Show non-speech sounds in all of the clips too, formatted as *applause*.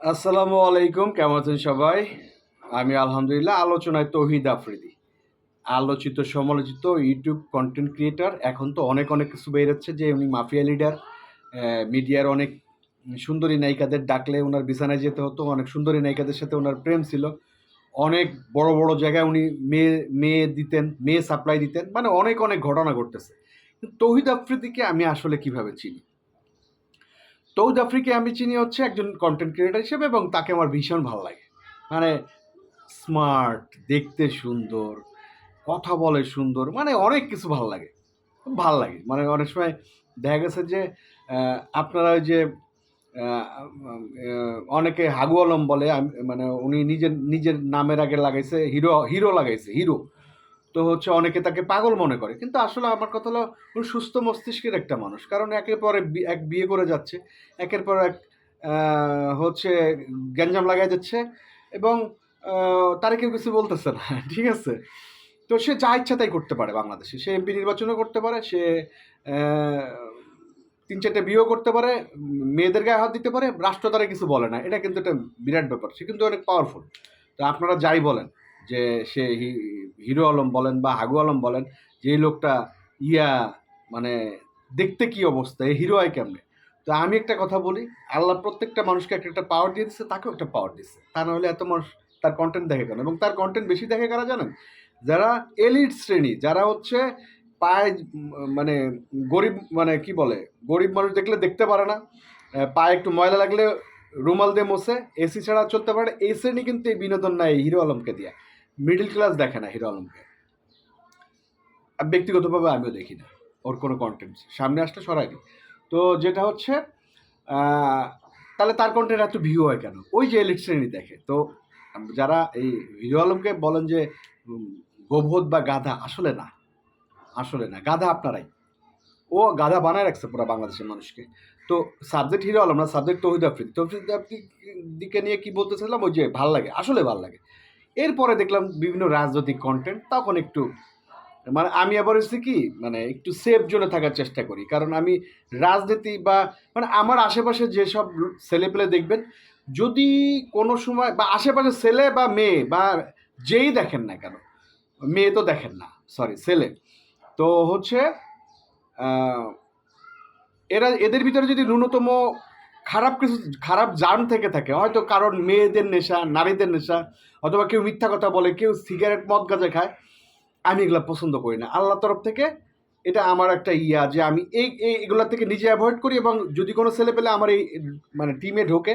আসসালামু আলাইকুম, কেমন আছেন সবাই? আমি আলহামদুলিল্লাহ আলোচনায় তৌহিদ আফ্রিদি। আলোচিত, সমালোচিত ইউটিউব কন্টেন্ট ক্রিয়েটার এখন তো অনেক অনেক কিছু বেরোচ্ছে যে উনি মাফিয়া লিডার মিডিয়ার অনেক সুন্দরী নায়িকাদের ডাকলে ওনার বিছানায় যেতে হতো, অনেক সুন্দরী নায়িকাদের সাথে ওনার প্রেম ছিল। অনেক বড় বড় জায়গায় উনি মেয়ে মেয়ে দিতেন মেয়ে সাপ্লাই দিতেন মানে অনেক অনেক ঘটনা ঘটতেছে। তৌহিদ আফ্রিদিকে আমি আসলে কীভাবে চিনি? তৌদ আফ্রিকে আমি চিনি হচ্ছে একজন কন্টেন্ট ক্রিয়েটার হিসেবে এবং তাকে আমার ভীষণ ভালো লাগে। মানে স্মার্ট দেখতে সুন্দর, কথা বলে সুন্দর মানে অনেক কিছু ভালো লাগে। খুব ভালো লাগে। মানে অনেক সময় দেখা গেছে যে আপনারা ওই যে অনেকে হাগু আলম বলে মানে উনি নিজের নিজের নামের আগে লাগাইছে, হিরো হিরো লাগাইছে, হিরো। তো হচ্ছে অনেকে তাকে পাগল মনে করে। কিন্তু আসলে আমার কথা হলো সুস্থ মস্তিষ্কের একটা মানুষ। কারণ একের পর এক বিয়ে করে যাচ্ছে, একের পর এক হচ্ছে গ্যাঞ্জাম লাগাই যাচ্ছে এবং তারা কেউ কিছু বলতেছে না, *laughs* ঠিক আছে? তো সে যা ইচ্ছা তাই করতে পারে বাংলাদেশে। সে এমপি নির্বাচনও করতে পারে, সে তিন চারটে বিয়েও করতে পারে, মেয়েদের গায়ে হাত দিতে পারে, রাষ্ট্র তারা কিছু বলে না। এটা কিন্তু একটা বিরাট ব্যাপার। সে কিন্তু অনেক পাওয়ারফুল তো আপনারা যাই বলেন। যে সে হিরো আলম বলেন বা হাগু আলম বলেন যে লোকটা ইয়া মানে দেখতে কি অবস্থা এই হিরো হয় কেমনে? তো আমি একটা কথা বলি, আল্লাহ প্রত্যেকটা মানুষকে একটা একটা পাওয়ার দিয়ে দিচ্ছে তাকেও একটা পাওয়ার দিচ্ছে তা না হলে এত মানুষ তার কন্টেন্ট দেখে কেন? এবং তার কন্টেন্ট বেশি দেখে কারা জানেন? যারা এলিট শ্রেণি, যারা হচ্ছে পায়ে মানে গরিব মানে কি বলে, গরিব মানুষ দেখলে দেখতে পারে না পায়ে একটু ময়লা লাগলে রুমাল দিয়ে মোছে এসি ছাড়া চলতে পারে এই শ্রেণি কিন্তু এই বিনোদন নাই হিরো আলমকে দিয়া। মিডল ক্লাস দেখে না হিরো আলমকে। ব্যক্তিগতভাবে আমিও দেখি না, ওর কোনো কন্টেন্ট সামনে আসলে সরাই তো যেটা হচ্ছে তাহলে তার কন্টেন্ট এত ভিউ হয় কেন? ওই যে এলিট শ্রেণি দেখে। তো যারা এই হিরো আলমকে বলেন যে গোবধ বা গাধা, আসলে না। আসলে না। গাধা আপনারাই। ও গাধা বানায় রাখছে পুরো বাংলাদেশের মানুষকে। তো সাবজেক্ট হিরো আলম না সাবজেক্ট তৌহিদ আফ্রিদি। তৌহিদ আফ্রিদিকে নিয়ে কি বলতেছিলাম ওই যে ভালো লাগে। আসলে ভালো লাগে। এরপরে দেখলাম বিভিন্ন রাজনৈতিক কন্টেন্ট তখন একটু মানে আমি আবার হচ্ছে কি মানে একটু সেফ জোনে থাকার চেষ্টা করি। কারণ আমি রাজনীতি বা মানে আমার আশেপাশে যেসব ছেলেপেলে দেখবেন, যদি কোনো সময়, বা আশেপাশে ছেলে বা মেয়ে, বা যেই দেখেন না কেন, মেয়ে তো দেখেন না সরি ছেলে। তো হচ্ছে এরা, এদের ভিতরে যদি ন্যূনতম খারাপ কিছু, খারাপ জান থেকে থাকে। হয়তো কারণ মেয়েদের নেশা, নারীদের নেশা, অথবা কেউ মিথ্যা কথা বলে, কেউ সিগারেট, মদ গাঁজা খায়, আমি এগুলো পছন্দ করি না। আল্লাহর তরফ থেকে এটা আমার একটা ইয়া যে আমি এই এই এগুলা থেকে নিজে অ্যাভয়েড করি এবং যদি কোনো ছেলে পেলে আমার এই মানে টিমে ঢোকে।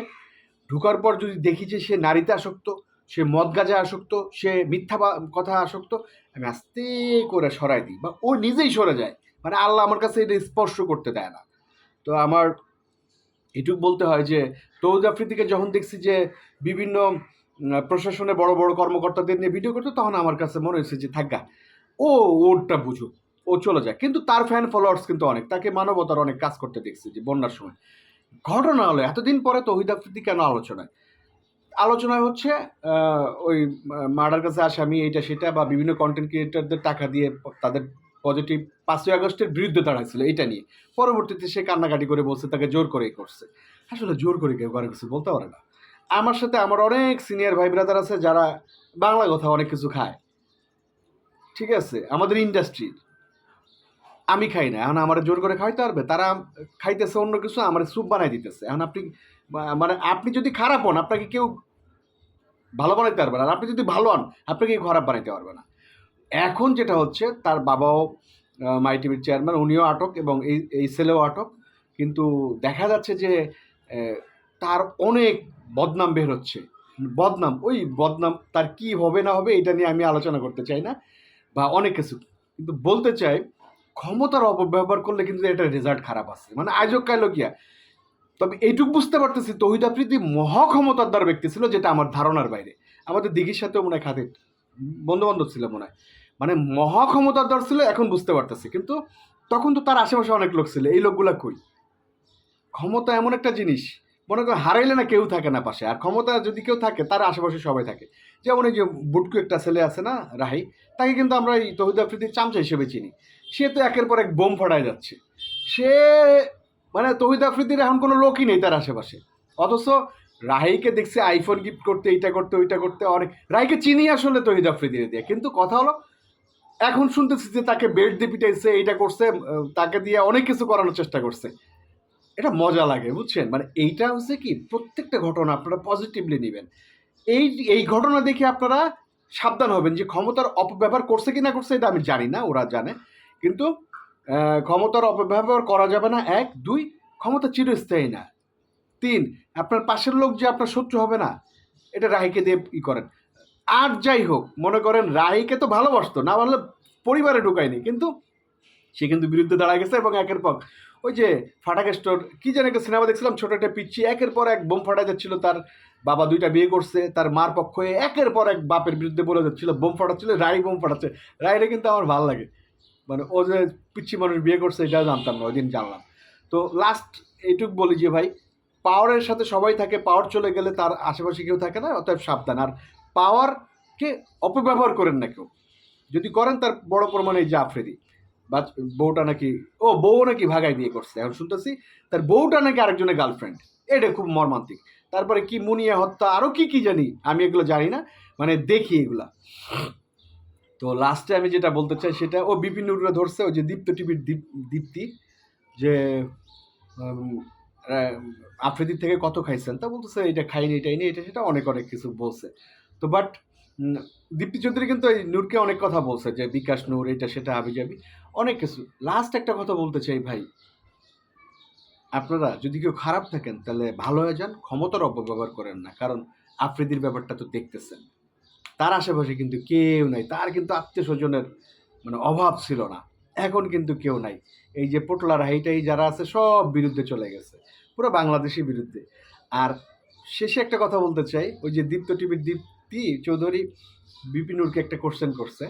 ঢোকার পর যদি দেখি যে সে নারীতে আসক্ত, সে মদ গাজা আসক্ত, সে মিথ্যা কথা আসক্ত, আমি আস্তে করে সরাই দিই বা ও নিজেই সরে যায়। মানে আল্লাহ আমার কাছে এটা স্পর্শ করতে দেয় না। তো আমার এটুক বলতে হয় যে তৌদ আফ্রিদিকে যখন দেখছি যে বিভিন্ন প্রশাসনে বড় বড় কর্মকর্তাদের নিয়ে ভিডিও করতো, তখন আমার কাছে মনে হয়েছে যে, থাকা ও ওরটা বুঝুক, ও চলে যায় কিন্তু তার ফ্যান ফলোয়ার্স কিন্তু অনেক, তাকে মানবতার অনেক কাজ করতে দেখছি যে, বন্যার সময়। ঘটনা হলো, এতদিন পরে তৌহিদ আফ্রিদি কেন আলোচনায়? আলোচনায় হচ্ছে ওই মার্ডার কাছে আসামি এইটা সেটা, বা বিভিন্ন কন্টেন্ট ক্রিয়েটারদের টাকা দিয়ে তাদের পজিটিভ পাঁচই আগস্টের বিরুদ্ধে দাঁড়াইছিল এটা নিয়ে। পরবর্তীতে সে কান্নাকাটি করে বলছে, তাকে জোর করেই করছে। আসলে জোর করে কেউ কারও কিছু বলতে পারে না। আমার সাথে আমার অনেক সিনিয়র ভাই ব্রাদার আছে যারা বাংলা কথা অনেক কিছু খায়। ঠিক আছে? আমাদের ইন্ডাস্ট্রির আমি খাই না। এখন আমার জোর করে খাইতে পারবে? তারা খাইতেছে অন্য কিছু, আমার স্যুপ বানাই দিতেছে। এখন আপনি মানে আপনি যদি খারাপ হন, আপনাকে কেউ ভালো বানাইতে পারবে না। আর আপনি যদি ভালো হন, আপনাকে কেউ খারাপ বানাইতে পারবে না। এখন যেটা হচ্ছে তার বাবাও আহ, মাই টিভির চেয়ারম্যান উনিও আটক এবং এই এই ছেলেও আটক। কিন্তু দেখা যাচ্ছে যে তার অনেক বদনাম বের হচ্ছে। বদনাম ওই বদনাম তার কি হবে না হবে এটা নিয়ে আমি আলোচনা করতে চাই না বা অনেক কিছু। কিন্তু বলতে চাই ক্ষমতার অপব্যবহার করলে কিন্তু এটা রেজাল্ট খারাপ আছে। মানে আয়োজক কাইলো গিয়া তবে এইটুকু বুঝতে পারতেছি তহিদ আফ্রিদি মহা ক্ষমতার দ্বার ব্যক্তি ছিল যেটা আমার ধারণার বাইরে। আমাদের দিঘির সাথেও মনে হয় খাতির বন্ধু বান্ধব ছিল মনে হয়। মানে মহা ক্ষমতার ছিল, এখন বুঝতে পারতেছি। কিন্তু তখন তো তার আশেপাশে অনেক লোক ছিল, এই লোকগুলা কই? ক্ষমতা এমন একটা জিনিস, মনে করো হারাইলে না কেউ থাকে না পাশে। আর ক্ষমতা যদি কেউ থাকে, তার আশেপাশে সবাই থাকে। যেমন এই যে বুটকু একটা ছেলে আছে না, রাহি, তাকে কিন্তু আমরা এই তহিদ আফ্রিদির চামচা হিসেবে চিনি। সে তো একের পর এক বোম ফাটায় যাচ্ছে। সে মানে তহিদ আফ্রিদির এখন কোনো লোকই নেই তার আশেপাশে। অথচ রাহিকে দেখছি আইফোন গিফট করতে, এইটা করতে, ওইটা করতে অনেক রাহিকে চিনি আসলে তো তহিদ আফ্রিদিরে দিয়ে। কিন্তু কথা হলো, এখন শুনতেছি যে তাকে বেড দিয়ে পিটাইছে এইটা করছে তাকে দিয়ে অনেক কিছু করানোর চেষ্টা করছে। এটা মজা লাগে, বুঝছেন? মানে এইটা হচ্ছে কি, প্রত্যেকটা ঘটনা আপনারা পজিটিভলি নেবেন। এই এই ঘটনা দেখে আপনারা সাবধান হবেন যে ক্ষমতার অপব্যবহার করছে কি না করছে, এটা আমি জানি না, ওরা জানে। কিন্তু ক্ষমতার অপব্যবহার করা যাবে না, এক। দুই, ক্ষমতা চিরস্থায়ী না। তিন, আপনার পাশের লোক যে আপনার শত্রু হবে না, এটা রাহিকে দিয়ে ই করেন। আর যাই হোক, মনে করেন রাহিকে তো ভালোবাসতো, না ভালো পরিবারে ঢুকায়নি, কিন্তু সে কিন্তু বিরুদ্ধে দাঁড়ায় গেছে এবং একের পর ওই যে ফাটাকে স্টোর, কি যেন একটা সিনেমা দেখছিলাম, ছোটো একটা পিচ্ছি একের পর এক বোম ফাটা যাচ্ছিল, তার বাবা দুইটা বিয়ে করছে, তার মার পক্ষ হয়ে একের পর এক বাপের বিরুদ্ধে বলে যাচ্ছিল, বোম ফাটাচ্ছিল রাই বোম ফাটাচ্ছে। রাইরে কিন্তু আমার ভালো লাগে। মানে ও যে পিচ্ছি মানুষ বিয়ে করছে এটাও জানতাম না, ওই দিন জানলাম। তো লাস্ট এইটুক বলি যে ভাই পাওয়ারের সাথে সবাই থাকে, পাওয়ার চলে গেলে তার আশেপাশে কেউ থাকে না, অতএব সাবধান। আর পাওয়ারকে অপব্যবহার করেন না কেউ। যদি করেন, তার বড় প্রমাণে এই বা বউটা নাকি, ও বউ নাকি ভাগায় বিয়ে করছে। এখন শুনতেছি, তার বউটা নাকি আরেকজনের গার্লফ্রেন্ড। এটা খুব মর্মান্তিক। তারপরে কি মুনিয়া হত্যা আরও কি কি জানি, আমি এগুলো জানি না। মানে দেখি এগুলা। তো লাস্টে আমি যেটা বলতে চাই, সেটা ও বিপিন ধরছে, ওই যে দীপ্ত টিভির দীপ, দীপ্তি, যে আফ্রিদির থেকে কত খাইছেন? তা বলতেছে, এটা খাইনি এটাই নেই এটা সেটা অনেক অনেক কিছু বলছে। তো বাট দীপ্তি চৌধুরী কিন্তু এই নূরকে অনেক কথা বলছে যে, বিকাশ নূর, এটা সেটা হাবি যাবি অনেক কিছু। লাস্ট একটা কথা বলতে চাই ভাই। আপনারা যদি কেউ খারাপ থাকেন, তাহলে ভালো হয়ে যান, ক্ষমতার অপব্যবহার করেন না। কারণ আফ্রিদির ব্যাপারটা তো দেখতেছেন। তার আশেপাশে কিন্তু কেউ নাই। তার কিন্তু আত্মীয় স্বজনের মানে অভাব ছিল না। এখন কিন্তু কেউ নাই। এই যে পোটলার হাইটাই যারা আছে, সব বিরুদ্ধে চলে গেছে। পুরো বাংলাদেশের বিরুদ্ধে। আর শেষে একটা কথা বলতে চাই, ওই যে দীপ্ত টিভির দীপ্তি চৌধুরী, বিপিনুরকে একটা কোশ্চেন করছে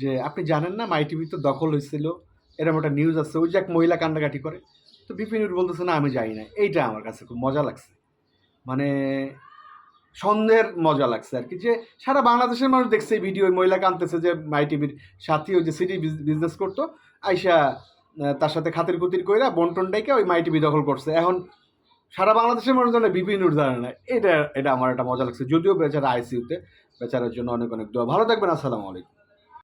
যে, আপনি জানেন না মাই টিভি তো দখল হয়েছিল এরকম একটা নিউজ আছে, ওই যে এক মহিলা কান্নাকাটি করে। তো বিপিনুর বলতেছে, না, আমি জানি না এইটা আমার কাছে খুব মজা লাগছে। মানে সন্দেহের মজা লাগছে আর কি, যে সারা বাংলাদেশের মানুষ দেখছে এই ভিডিও মহিলাকে আনতেছে যে মাই টিভির সাথী ওই যে সিটি বিজনেস করতো, আইসা তার সাথে খাতির কুতির কইরা বন্টন ডাইকে ওই মাই টিভি দখল করছে। এখন সারা বাংলাদেশের মানুষ বিভিন্ন জানে না এটা এটা আমার একটা মজা লাগছে, যদিও বেচারা আইসিউতে বেচারার জন্য অনেক অনেক দোয়া। ভালো থাকবেন, আসসালামু আলাইকুম।